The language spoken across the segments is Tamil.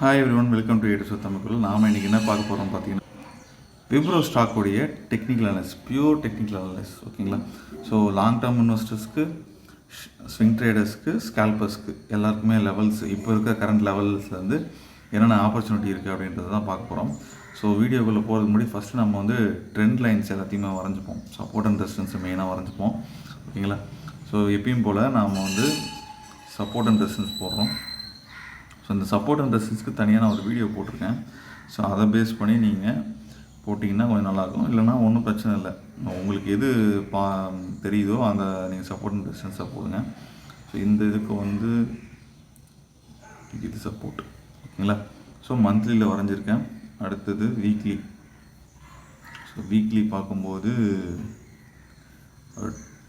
Hi every one welcome to ஏடு தமிழ்குள் நாம் இன்றைக்கி என்ன பார்க்க போகிறோம் பார்த்தீங்கன்னா Wipro ஸ்டாக்குடைய technical analysis pure technical analysis ஓகேங்களா ஸோ லாங் டேர்ம் இன்வெஸ்டர்ஸ்க்கு ஸ்விங் ட்ரேடர்ஸ்க்கு ஸ்கேல்பர்ஸ்க்கு எல்லாருக்குமே லெவல்ஸ் இப்போ இருக்க கரண்ட் லெவல்ஸ்லேருந்து என்னென்ன ஆப்பர்ச்சுனிட்டி இருக்குது அப்படின்றத தான் பார்க்க போகிறோம் ஸோ வீடியோக்குள்ளே போகிறதுக்கு முன்னாடி ஃபஸ்ட்டு நம்ம வந்து ட்ரெண்ட் லைன்ஸ் எல்லாத்தையுமே வரைஞ்சிப்போம். சப்போர்ட் அண்ட் ரெசிஸ்டன்ஸ் மெயினாக வரைஞ்சிப்போம். ஓகேங்களா? ஸோ எப்பயும் போல் நாம் வந்து சப்போர்ட் அண்ட் ரெசிஸ்டன்ஸ் போடுறோம். ஸோ இந்த சப்போர்ட் அண்ட் ரெசிஸ்க்கு தனியாக நான் ஒரு வீடியோ போட்டிருக்கேன். ஸோ அதை பேஸ் பண்ணி நீங்கள் போட்டிங்கன்னா கொஞ்சம் நல்லாயிருக்கும். இல்லைனா ஒன்றும் பிரச்சனை இல்லை. உங்களுக்கு எது பா தெரியுதோ அந்த நீங்கள் சப்போர்ட் அண்ட் ரெசிஸ்டன்ஸை போடுங்க. ஸோ இந்த இதுக்கு வந்து இது சப்போர்ட் ஓகேங்களா? ஸோ மந்த்லியில் வரைஞ்சிருக்கேன். அடுத்தது வீக்லி ஸோ வீக்லி பார்க்கும்போது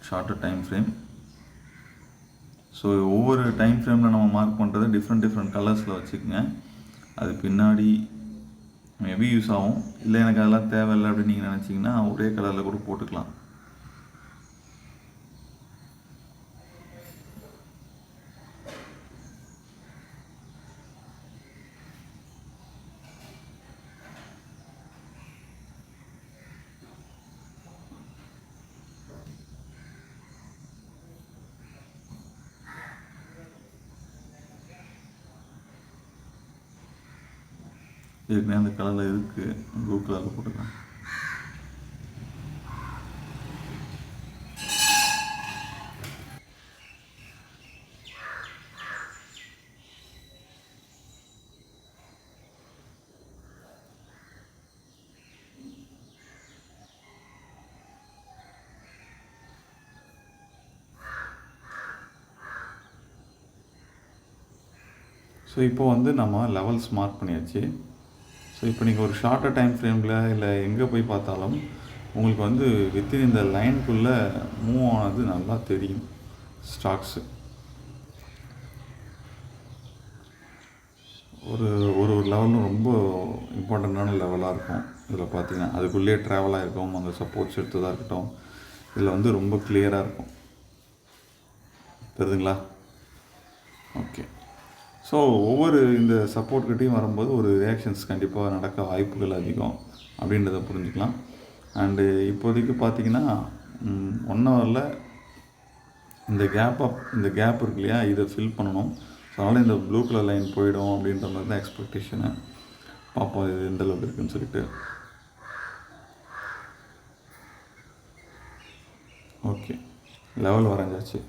ஷார்ட்டர் டைம் ஃப்ரேம் ஸோ ஒவ்வொரு டைம் ஃப்ரேமில் நம்ம மார்க் பண்ணுறது டிஃப்ரெண்ட் டிஃப்ரெண்ட் கலர்ஸில் வச்சுக்கோங்க. அது பின்னாடி மேபி யூஸ் ஆகும். இல்லை எனக்கு அதெல்லாம் தேவையில்லை அப்படின்னு நீங்கள் நினச்சிங்கன்னா ஒரே கலரில் கூட போட்டுக்கலாம். ஏற்கனவே அந்த கலரில் இருக்குது ப்ளூ கலரில் போட்டுக்கலாம். ஸோ இப்போ வந்து நம்ம லெவல்ஸ் மார்க் பண்ணியாச்சு. ஸோ இப்போ நீங்கள் ஒரு ஷார்ட்டர் டைம் ஃப்ரேமில் இல்லை எங்கே போய் பார்த்தாலும் உங்களுக்கு வந்து வித்தின் இந்த லைனுக்குள்ளே மூவ் ஆனது நல்லா தெரியும் ஸ்டாக்ஸு ஒரு ஒரு ஒரு லெவலும் ரொம்ப இம்பார்ட்டண்ட்டான லெவலாக இருக்கும். இதில் பார்த்தீங்கன்னா அதுக்குள்ளேயே ட்ராவலாக இருக்கும் அந்த சப்போர்ட்ஸ் எடுத்ததாக இருக்கட்டும். இதில் வந்து ரொம்ப கிளியராக இருக்கும். தெரியுதுங்களா ஓகே ஸோ ஒவ்வொரு இந்த சப்போர்ட் கிட்டையும் வரும்போது ஒரு ரியாக்ஷன்ஸ் கண்டிப்பாக நடக்க வாய்ப்புகள் அதிகம் அப்படின்றத புரிஞ்சுக்கலாம். அண்டு இப்போதைக்கு பார்த்தீங்கன்னா ஒன் ஹவரில் இந்த கேப் அப் இந்த கேப் இருக்கு இல்லையா இதை ஃபில் பண்ணணும். ஸோ அதனால் இந்த ப்ளூ கலர் லைன் போயிடும் அப்படின்ற மாதிரி தான் எக்ஸ்பெக்டேஷனு பார்ப்போம் இது எந்த அளவுக்கு இருக்குன்னு சொல்லிட்டு. Okay level வரைஞ்சாச்சு.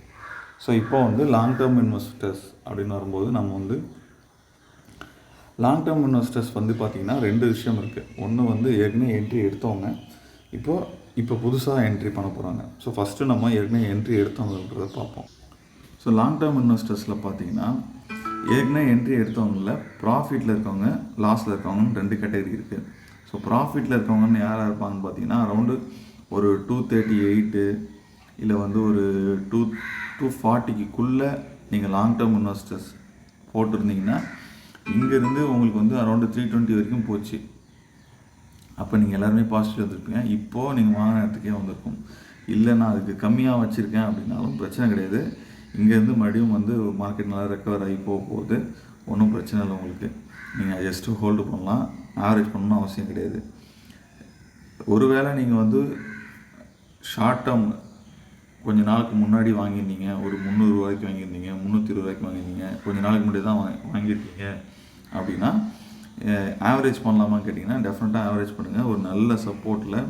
ஸோ இப்போ வந்து லாங் டேர்ம் இன்வெஸ்டர்ஸ் அப்படின்னு வரும்போது நம்ம வந்து லாங் டேர்ம் இன்வெஸ்டர்ஸ் வந்து பார்த்திங்கன்னா ரெண்டு விஷயம் இருக்குது ஒன்று வந்து ஏற்கனவே என்ட்ரி எடுத்தவங்க. இப்போது இப்போ புதுசாக என்ட்ரி பண்ண போகிறாங்க ஸோ ஃபஸ்ட்டு நம்ம ஏற்கனவே என்ட்ரி எடுத்தவங்கன்றத பார்ப்போம். ஸோ லாங் டேர்ம் இன்வெஸ்டர்ஸில் பார்த்தீங்கன்னா ஏற்கனவே என்ட்ரி எடுத்தவங்கள ப்ராஃபிட்டில் இருக்கவங்க லாஸில் இருக்கவங்கன்னு ரெண்டு கேட்டகரி இருக்குது ஸோ ப்ராஃபிட்டில் இருக்கவங்கன்னு யாராக இருப்பாங்கன்னு பார்த்தீங்கன்னா அரௌண்டு ஒரு டூ தேர்ட்டி எயிட்டு இல்லை வந்து ஒரு டூ டூ ஃபார்ட்டிக்குள்ளே நீங்கள் லாங் டேர்ம் இன்வெஸ்டர்ஸ் போட்டிருந்தீங்கன்னா இங்கேருந்து உங்களுக்கு வந்து அரௌண்டு த்ரீ டுவெண்ட்டி வரைக்கும் போச்சு. அப்போ நீங்கள் எல்லாருமே பாசிட்டிவ் வந்துருப்பீங்க. இப்போது நீங்கள் வாங்கின இடத்துக்கே வந்திருக்கும். இல்லை நான் அதுக்கு கம்மியாக வச்சுருக்கேன் அப்படின்னாலும் பிரச்சனை கிடையாது. இங்கேருந்து மறுபடியும் வந்து மார்க்கெட் நல்லா ரெக்கவர் ஆகி போக போகுது. ஒன்றும் பிரச்சனை இல்லை உங்களுக்கு. நீங்கள் ஜஸ்ட்டு ஹோல்டு பண்ணலாம். ஆவரேஜ் பண்ணணும் அவசியம் கிடையாது. ஒருவேளை நீங்கள் வந்து ஷார்ட் டேர்ம் கொஞ்ச நாளுக்கு முன்னாடி வாங்கியிருந்தீங்க ஒரு முந்நூறுரூவாய்க்கு வாங்கியிருந்தீங்க முந்நூற்றி ரூபாய்க்கு வாங்கியிருந்தீங்க கொஞ்ச நாளுக்கு முன்னாடி தான் வாங்கி வாங்கியிருக்கீங்க அப்படின்னா ஆவரேஜ் பண்ணலாமான்னு கேட்டிங்கன்னா டெஃபினட்டாக ஆவரேஜ் பண்ணுங்கள் ஒரு நல்ல சப்போர்ட்டில்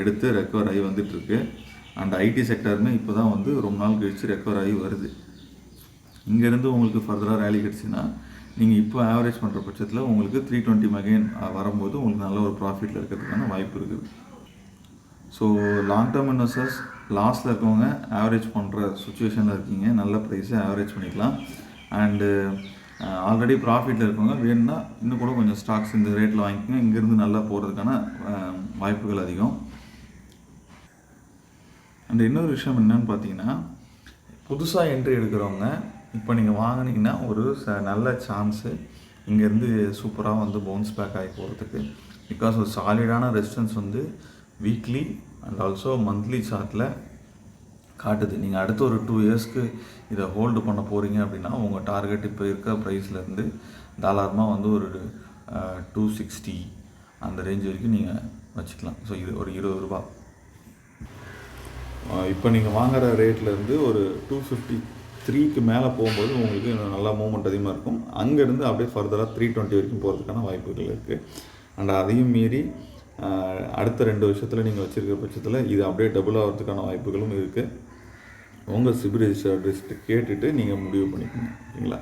எடுத்து ரெக்கவர் ஆகி வந்துட்டுருக்கு. அண்ட் ஐடி செக்டருமே இப்போ தான் வந்து ரொம்ப நாள் கழித்து ரெக்கவர் ஆகி வருது. இங்கேருந்து உங்களுக்கு ஃபர்தராக ரேலி கிடச்சின்னா நீங்கள் இப்போ ஆவரேஜ் பண்ணுற பட்சத்தில் உங்களுக்கு த்ரீ டுவெண்ட்டி மகேன் வரும்போது உங்களுக்கு நல்ல ஒரு ப்ராஃபிட்டில் இருக்கிறதுக்கான வாய்ப்பு இருக்குது. ஸோ லாங் டேர்ம் இன்வெஸ்டர்ஸ் லாஸில் இருக்கவங்க ஆவரேஜ் பண்ணுற சுச்சுவேஷனில் இருக்கீங்க நல்ல ப்ரைஸை ஆவரேஜ் பண்ணிக்கலாம். அண்டு ஆல்ரெடி ப்ராஃபிட்டில் இருக்கவங்க வேணும்னா இன்னும் கூட கொஞ்சம் ஸ்டாக்ஸ் இந்த ரேட்டில் வாங்கிக்கோங்க. இங்கேருந்து நல்லா போகிறதுக்கான வாய்ப்புகள் அதிகம். அண்ட் இன்னொரு விஷயம் என்னன்னு பார்த்தீங்கன்னா புதுசாக என்ட்ரி எடுக்கிறவங்க இப்போ நீங்கள் வாங்கினீங்கன்னா ஒரு ச நல்ல சான்ஸு இங்கேருந்து சூப்பராக வந்து பவுன்ஸ் பேக் ஆகி போகிறதுக்கு பிகாஸ் ஒரு சாலிடான ரெசிஸ்டன்ஸ் வந்து வீக்லி அண்ட் ஆல்சோ மந்த்லி சார்ட்டில் காட்டுது. நீங்கள் அடுத்த ஒரு டூ இயர்ஸ்க்கு இதை ஹோல்டு பண்ண போகிறீங்க அப்படின்னா உங்கள் டார்கெட் இப்போ இருக்க ப்ரைஸ்லேருந்து தாராளமாக வந்து ஒரு டூ சிக்ஸ்டி அந்த ரேஞ்ச் வரைக்கும் நீங்கள் வச்சுக்கலாம். ஸோ இது ஒரு இருபது ரூபா. இப்போ நீங்கள் வாங்குகிற ரேட்லேருந்து ஒரு டூ ஃபிஃப்டி த்ரீக்கு மேலே போகும்போது உங்களுக்கு இன்னும் நல்லா மூவ்மெண்ட் அதிகமாக இருக்கும். அங்கேருந்து அப்படியே ஃபர்தராக த்ரீ டுவெண்ட்டி வரைக்கும் போகிறதுக்கான வாய்ப்புகள் இருக்குது அண்ட் அதையும் மீறி அடுத்த ரெண்டு வருஷத்தில் நீங்கள் வச்சுருக்க பட்சத்தில் இது அப்படியே டபுள் ஆகிறதுக்கான வாய்ப்புகளும் இருக்குது உங்கள் சிபில் ரெஜிஸ்டர் அட்ரஸ்ட்டு கேட்டுட்டு நீங்கள் முடிவு பண்ணிக்கோங்க. ஓகேங்களா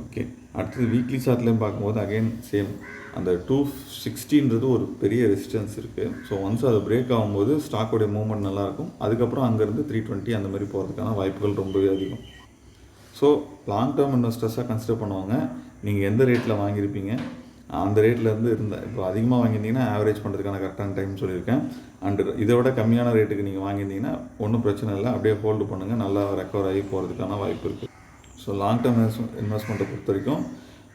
ஓகே அடுத்தது வீக்லி சார்ட்லேயும் பார்க்கும்போது அகைன் சேம் அந்த டூ சிக்ஸ்டின்றது ஒரு பெரிய ரெசிஸ்டன்ஸ் இருக்குது ஸோ ஒன்ஸ் அது பிரேக் ஆகும்போது ஸ்டாக்கோடைய மூவ்மெண்ட் நல்லாயிருக்கும் அதுக்கப்புறம் அங்கேருந்து த்ரீ டுவெண்ட்டி அந்த மாதிரி போகிறதுக்கான வாய்ப்புகள் ரொம்பவே அதிகம். ஸோ லாங் டேர்ம் இன்வெஸ்டர்ஸாக கன்சிடர் பண்ணுவாங்க. நீங்கள் எந்த ரேட்டில் வாங்கியிருப்பீங்க? அந்த ரேட்லேருந்து இருந்தேன் இப்போ அதிகமாக வாங்கியிருந்தீங்கன்னா ஆவரேஜ் பண்ணுறதுக்கான கரெக்டான டைம் சொல்லியிருக்கேன். அண்டு இதை விட கம்மியான ரேட்டுக்கு நீங்கள் வாங்கியிருந்தீங்கன்னா ஒன்றும் பிரச்சனை இல்லை. அப்படியே ஹோல்டு பண்ணுங்கள் நல்லா ரெக்கவர் ஆகி போகிறதுக்கான வாய்ப்பு இருக்குது ஸோ லாங் டேர்ம் இன்வெஸ்ட்மெண்ட்டை பொறுத்த வரைக்கும்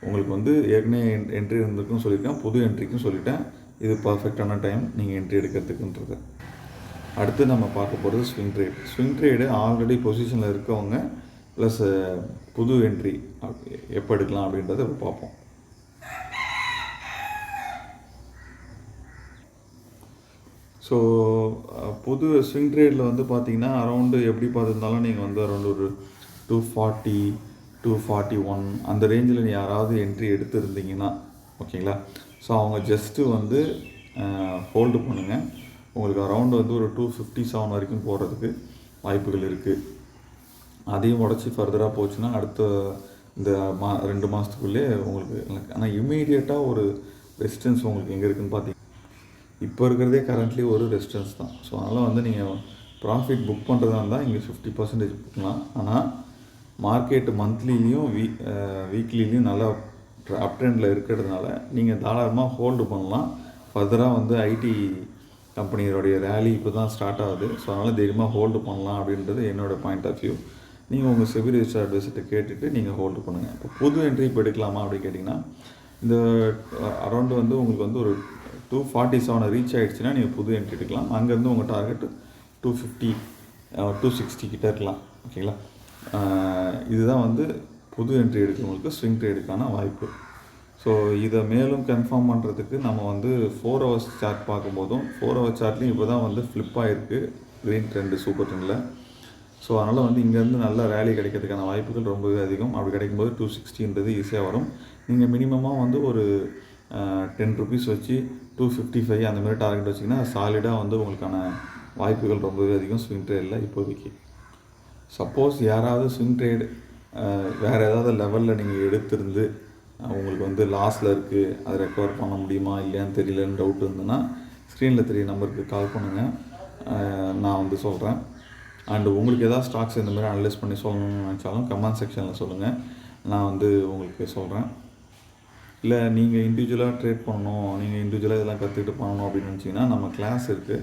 உங்களுக்கு வந்து ஏற்கனவே என்ட்ரி இருந்திருக்கும் சொல்லியிருக்கேன். புது என்ட்ரிக்கும் சொல்லிட்டேன். இது பர்ஃபெக்டான டைம் நீங்கள் என்ட்ரி எடுக்கிறதுக்குன்றது. அடுத்து நம்ம பார்க்க போகிறது swing trade swing trade already பொசிஷனில் இருக்கவங்க ப்ளஸ் புது என்ட்ரி எப்போ எடுக்கலாம் அப்படின்றத பார்ப்போம். ஸோ புது ஸ்விங் ட்ரேடில் வந்து பார்த்தீங்கன்னா அரௌண்டு எப்படி பார்த்துருந்தாலும் நீங்கள் வந்து அரௌண்ட் ஒரு two forty two forty one அந்த ரேஞ்சில் யாராவது என்ட்ரி எடுத்திருந்தீங்கன்னா ஓகேங்களா ஸோ அவங்க ஜஸ்ட்டு வந்து ஹோல்டு பண்ணுங்கள் உங்களுக்கு அரவுண்டு வந்து ஒரு டூ ஃபிஃப்டி செவன் வரைக்கும் போகிறதுக்கு வாய்ப்புகள் இருக்குது அதையும் உடச்சி ஃபர்தராக போச்சுன்னா அடுத்த இந்த மா ரெண்டு மாதத்துக்குள்ளே உங்களுக்கு ஆனால் இம்மீடியட்டாக ஒரு ரெசிஸ்டன்ஸ் உங்களுக்கு எங்கே இருக்குதுன்னு பார்த்தீங்கன்னா இப்போ இருக்கிறதே கரண்ட்லி ஒரு ரெசிஸ்டன்ஸ் தான். ஸோ அதனால் வந்து நீங்கள் ப்ராஃபிட் புக் பண்ணுறதா இருந்தால் இங்கே ஃபிஃப்டி பர்சன்டேஜ் புக்கலாம் ஆனால் மார்க்கெட் மந்த்லிலையும் வீ வீக்லிலையும் நல்லா அப் ட்ரெண்டில் இருக்கிறதுனால நீங்கள் தாராளமாக ஹோல்டு பண்ணலாம். ஃபர்தராக வந்து ஐடி கம்பெனியோடைய ரேலி இப்போ தான் ஸ்டார்ட் ஆகுது. ஸோ அதனால் தைரியமாக ஹோல்டு பண்ணலாம் அப்படின்றது என்னோடய பாயிண்ட் ஆஃப் வியூ நீங்கள் உங்கள் சிவில் ரிஜிஸ்டர் அட்வைஸர்கிட்ட கேட்டுட்டு நீங்கள் ஹோல்டு பண்ணுங்கள் இப்போ புது என்ட்ரி இப்போ எடுக்கலாமா அப்படின்னு கேட்டிங்கன்னா இந்த அரௌண்டு வந்து உங்களுக்கு வந்து ஒரு டூ ஃபார்ட்டி செவனை ரீச் ஆகிடுச்சுன்னா நீங்கள் புது என்ட்ரி எடுக்கலாம். அங்கேருந்து உங்கள் target two fifty two sixty கிட்ட இருக்கலாம். ஓகேங்களா இதுதான் வந்து புது என்ட்ரி எடுக்கிறவங்களுக்கு ஸ்விங் ட்ரேடுக்கான வாய்ப்பு. ஸோ இதை மேலும் கன்ஃபார்ம் பண்ணுறதுக்கு நம்ம வந்து ஃபோர் ஹவர்ஸ் சார்ட் பார்க்கும்போதும் ஃபோர் ஹவர் சார்ட்லேயும் இப்போ தான் வந்து ஃப்ளிப் ஆகிருக்கு க்ரீன் ட்ரெண்டு சூப்பர் ட்ரெண்டில் ஸோ அதனால் வந்து இங்கேருந்து நல்ல ரேலி கிடைக்கிறதுக்கான வாய்ப்புகள் ரொம்பவே அதிகம். அப்படி கிடைக்கும்போது டூ சிக்ஸ்டின்றது ஈஸியாக வரும். நீங்கள் மினிமமாக வந்து ஒரு டென் ருபீஸ் வச்சு டூ ஃபிஃப்டி ஃபைவ் அந்த மாதிரி டார்கெட் வச்சிங்கன்னா சாலிடாக வந்து உங்களுக்கான வாய்ப்புகள் ரொம்பவே அதிகம். ஸ்விங் ட்ரேடில் இப்போதைக்கு. சப்போஸ் யாராவது ஸ்விங் ட்ரேடு வேறு ஏதாவது லெவலில் நீங்கள் எடுத்திருந்து உங்களுக்கு வந்து லாஸில் இருக்குது அதை ரெக்கவர் பண்ண முடியுமா இல்லையான்னு தெரியலன்னு டவுட் இருந்ததுன்னா ஸ்க்ரீனில் தெரிய நம்பருக்கு கால் பண்ணுங்கள் நான் வந்து சொல்கிறேன் அண்டு உங்களுக்கு எதாவது ஸ்டாக்ஸ் இந்த மாதிரி அனலைஸ் பண்ணி சொல்லணும்னு நினச்சாலும் கமெண்ட் செக்ஷனில் சொல்லுங்கள் நான் வந்து உங்களுக்கு சொல்கிறேன் இல்லை நீங்கள் இண்டிவிஜுவலாக ட்ரேட் பண்ணணும் நீங்கள் இண்டிவிஜுவலாக இதெல்லாம் கற்றுக்கிட்டு பண்ணணும் அப்படின்னு நினச்சிங்கன்னா நம்ம கிளாஸ் இருக்குது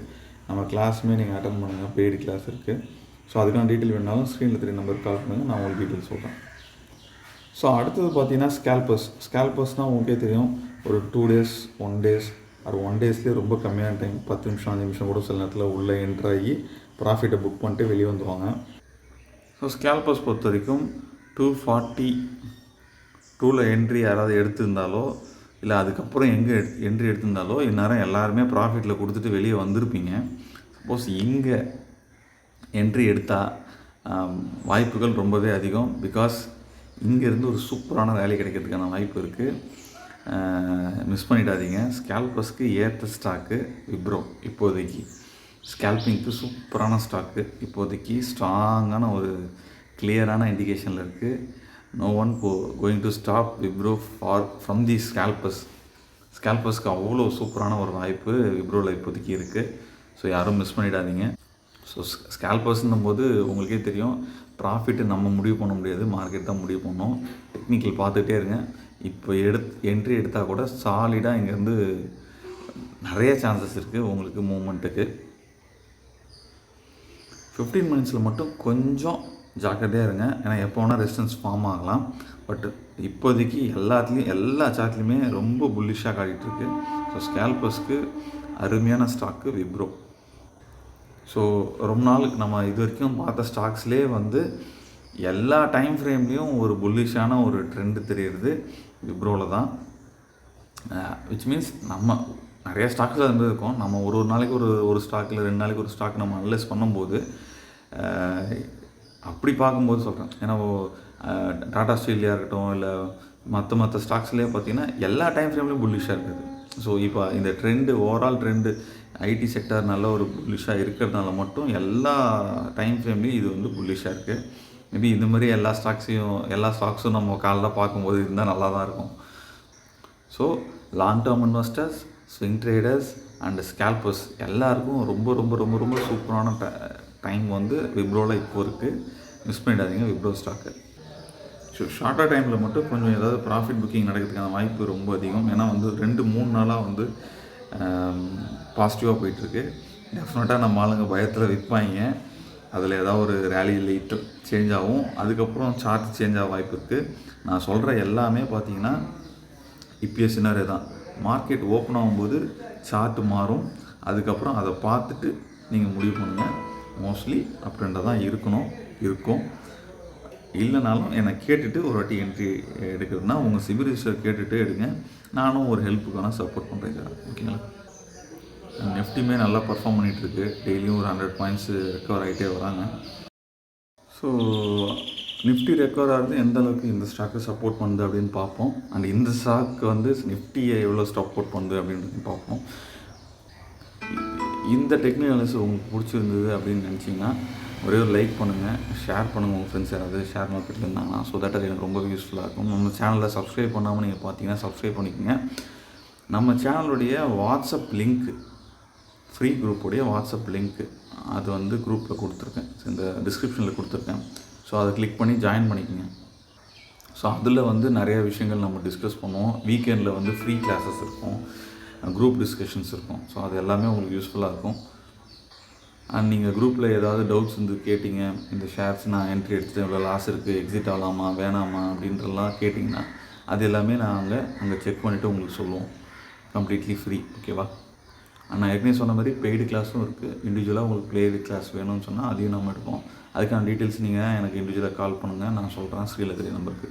நம்ம கிளாஸுமே நீங்கள் அட்டன் பண்ணுங்கள் பெய்டு கிளாஸ் இருக்குது ஸோ அதுக்கான டீட்டெயில் வேணாலும் ஸ்க்ரீனில் த்ரீ நம்பர் கால் பண்ணுங்கள் நான் உங்களுக்கு டீட்டெயில் சொல்கிறேன் ஸோ அடுத்தது பார்த்தீங்கன்னா ஸ்கேல்பர்ஸ் ஸ்கேல்பர்ஸ்னால் உங்களுக்கே தெரியும் ஒரு டூ டேஸ் ஒன் டேஸ் அது ஒன் டேஸ்லேயே ரொம்ப கம்மியான டைம் பத்து நிமிஷம் அஞ்சு நிமிஷம் கூட சில நேரத்தில் உள்ளே என்ட்ரு ஆகி ப்ராஃபிட்டை புக் பண்ணிட்டு வெளியே வந்துடுவாங்க ஸோ ஸ்கேல்பர்ஸ் பொறுத்த வரைக்கும் டூ ஃபார்ட்டி டூவில் என்ட்ரி யாராவது எடுத்திருந்தாலோ இல்லை அதுக்கப்புறம் எங்கே என்ட்ரி எடுத்திருந்தாலோ இந்நேரம் எல்லாருமே ப்ராஃபிட்டில் கொடுத்துட்டு வெளியே வந்திருப்பீங்க. சப்போஸ் இங்கே என்ட்ரி எடுத்தால் வாய்ப்புகள் ரொம்பவே அதிகம். பிகாஸ் இங்கேருந்து ஒரு சூப்பரான வேலை கிடைக்கிறதுக்கான வாய்ப்பு இருக்குது மிஸ் பண்ணிடாதீங்க. ஸ்கேல்பஸ்க்கு ஏற்ற ஸ்டாக்கு விப்ரோ இப்போதைக்கு. ஸ்கேல்பிங்க்கு சூப்பரான ஸ்டாக்கு இப்போதைக்கு. ஸ்ட்ராங்கான ஒரு கிளியரான இண்டிகேஷனில் இருக்குது no one go going to stop Wipro for from the scalpers ஸ்கேல்பஸ்க்கு அவ்வளோ சூப்பரான ஒரு வாய்ப்பு விப்ரோவில் இப்போதைக்கு இருக்குது ஸோ யாரும் மிஸ் பண்ணிடாதீங்க. ஸோ ஸ்கேல்பர்ஸ்னும் போது உங்களுக்கே தெரியும் ப்ராஃபிட்டு நம்ம முடிவு பண்ண முடியாது மார்க்கெட் தான் முடிவு பண்ணணும் டெக்னிக்கல் பார்த்துட்டே இருங்க. இப்போ எடுத் என்ட்ரி எடுத்தால் கூட சாலிடாக இங்கேருந்து நிறைய சான்சஸ் இருக்குது உங்களுக்கு மூமெண்ட்டுக்கு ஃபிஃப்டீன் மினிட்ஸில் மட்டும் கொஞ்சம் ஜாக்கிரதையாக இருங்க. ஏன்னா எப்போ வேணால் ரெசிஸ்டன்ஸ் ஃபார்ம் ஆகலாம். பட் இப்போதைக்கு எல்லாத்துலேயும் எல்லா சார்ட்லேயுமே ரொம்ப புல்லிஷாக காட்டிகிட்டு இருக்கு. ஸோ ஸ்கேல்பர்ஸ்க்கு அருமையான ஸ்டாக்கு விப்ரோ. ஸோ ரொம்ப நாளுக்கு நம்ம இது வரைக்கும் பார்த்த ஸ்டாக்ஸ்லேயே வந்து எல்லா டைம் ஃப்ரேம்லேயும் ஒரு புல்லிஷான ஒரு ட்ரெண்டு தெரியுறது விப்ரோவில் தான். விச் மீன்ஸ் நம்ம நிறைய ஸ்டாக்ஸ் அது இருக்கும். நம்ம ஒரு ஒரு நாளைக்கு ஒரு ஒரு ஸ்டாக்கில் ரெண்டு நாளைக்கு ஒரு ஸ்டாக் நம்ம அனலைஸ் பண்ணும்போது அப்படி பார்க்கும்போது சொல்கிறேன் ஏன்னா டாடா ஸ்டீல்லையாக இருக்கட்டும் இல்லை மற்ற மற்ற ஸ்டாக்ஸ்லேயே பார்த்தீங்கன்னா எல்லா டைம் ஃப்ரேம்லேயும் புல்லிஷாக இருக்குது. ஸோ இப்போ இந்த trend overall trend IT sector நல்ல ஒரு புல்லிஷாக இருக்கிறதுனால மட்டும் எல்லா டைம் ஃப்ரேம்லேயும் இது வந்து புல்லிஷாக இருக்குது மேபி இந்த மாதிரி எல்லா ஸ்டாக்ஸையும் எல்லா ஸ்டாக்ஸும் நம்ம காலைல பார்க்கும்போது இருந்தால் நல்லா தான் இருக்கும். So long term investors swing traders and scalpers எல்லாருக்கும் ரொம்ப ரொம்ப ரொம்ப ரொம்ப சூப்பரான டைம் வந்து விப்ரோவில் இப்போ இருக்குது மிஸ் பண்ணிடாதீங்க விப்ரோ ஸ்டாக்கு ஸோ ஷார்ட்டாக டைமில் மட்டும் கொஞ்சம் ஏதாவது ப்ராஃபிட் புக்கிங் நடக்கிறதுக்கான வாய்ப்பு ரொம்ப அதிகம். ஏன்னா வந்து ரெண்டு மூணு நாளாக வந்து பாசிட்டிவாக போயிட்டுருக்கு. டெஃபினட்டாக நம்ம ஆளுங்க பயத்தில் விற்பாங்க. அதில் ஏதாவது ஒரு ரேலி லைட்டு சேஞ்ச் ஆகும். அதுக்கப்புறம் சார்ட் சேஞ்ச் ஆக வாய்ப்பு இருக்குது நான் சொல்கிற எல்லாமே பார்த்தீங்கன்னா இப்பயே சின்னரே தான். மார்க்கெட் ஓப்பன் ஆகும்போது சார்ட் மாறும். அதுக்கப்புறம் அதை பார்த்துட்டு நீங்கள் முடிவு பண்ணுங்கள் மோஸ்ட்லி அப்படின்றத தான் இருக்கணும் இருக்கும். இல்லைனாலும் என்னை கேட்டுட்டு ஒரு வாட்டி என்ட்ரி எடுக்கிறதுனா உங்கள் சிவில் ரிஜிஸ்டர் கேட்டுட்டு எடுங்க. நானும் ஒரு ஹெல்ப்புக்கான சப்போர்ட் பண்ணுறேன் சார். ஓகேங்களா நெஃப்டியுமே நல்லா பர்ஃபார்ம் பண்ணிகிட்ருக்கு டெய்லியும் ஒரு ஹண்ட்ரட் பாயிண்ட்ஸு ரெக்கவர் ஆகிட்டே வராங்க. ஸோ நிஃப்டி ரெக்கவர் ஆகிறது எந்த அளவுக்கு இந்த ஸ்டாக்கு சப்போர்ட் பண்ணுது அப்படின்னு பார்ப்போம். அண்ட் இந்த ஸ்டாக் வந்து நிஃப்டியை எவ்வளோ சப்போர்ட் பண்ணுது அப்படின்றது பார்ப்போம். இந்த டெக்னிக்கல்ஸ் உங்களுக்கு பிடிச்சிருந்தது அப்படின்னு நினச்சிங்கன்னா ஒரே ஒரு லைக் பண்ணுங்கள் ஷேர் பண்ணுங்கள் உங்கள் ஃப்ரெண்ட்ஸ் யாராவது ஷேர் மார்க்கெட்டில் இருந்தாங்கன்னா ஸோ தட் அது எனக்கு ரொம்ப யூஸ்ஃபுல்லாக இருக்கும். நம்ம சேனலை சப்ஸ்கிரைப் பண்ணாமல் நீங்கள் பார்த்தீங்கன்னா சப்ஸ்கிரைப் பண்ணிக்கோங்க. நம்ம சேனலுடைய வாட்ஸ்அப் லிங்க் ஃப்ரீ குரூப்புடைய வாட்ஸ்அப் லிங்க்கு அது வந்து குரூப்பில் கொடுத்துருக்கேன். இந்த டிஸ்கிரிப்ஷனில் கொடுத்துருக்கேன். ஸோ அதை கிளிக் பண்ணி ஜாயின் பண்ணிக்கோங்க. ஸோ அதில் வந்து நிறைய விஷயங்கள் நம்ம டிஸ்கஸ் பண்ணுவோம். வீக்கெண்டில் வந்து ஃப்ரீ கிளாஸஸ் இருக்கும். குரூப் டிஸ்கஷன்ஸ் இருக்கும். ஸோ அது எல்லாமே உங்களுக்கு யூஸ்ஃபுல்லாக இருக்கும். அண்ட் நீங்கள் குரூப்பில் ஏதாவது டவுட்ஸ் வந்து கேட்டிங்க இந்த ஷேர்ஸ் நான் என்ட்ரி எடுத்துட்டு இவ்வளோ லாஸ் இருக்குது எக்ஸிட் ஆகலாமா வேணாமா அப்படின்றலாம் கேட்டிங்கன்னா அது எல்லாமே நாங்கள் அங்கே செக் பண்ணிவிட்டு உங்களுக்கு சொல்லுவோம். கம்ப்ளீட்லி ஃப்ரீ ஓகேவா நான் ஏற்கனவே சொன்ன மாதிரி பெய்டு கிளாஸும் இருக்குது இண்டிவிஜுவலாக உங்களுக்கு பிளேடு கிளாஸ் வேணும்னு சொன்னால் அதையும் நம்ம எடுப்போம். அதுக்கான டீட்டெயில்ஸ் நீங்கள் எனக்கு இண்டிவிஜுவலாக கால் பண்ணுங்கள் நான் சொல்கிறேன் ஸ்ரீலகரி நம்பருக்கு.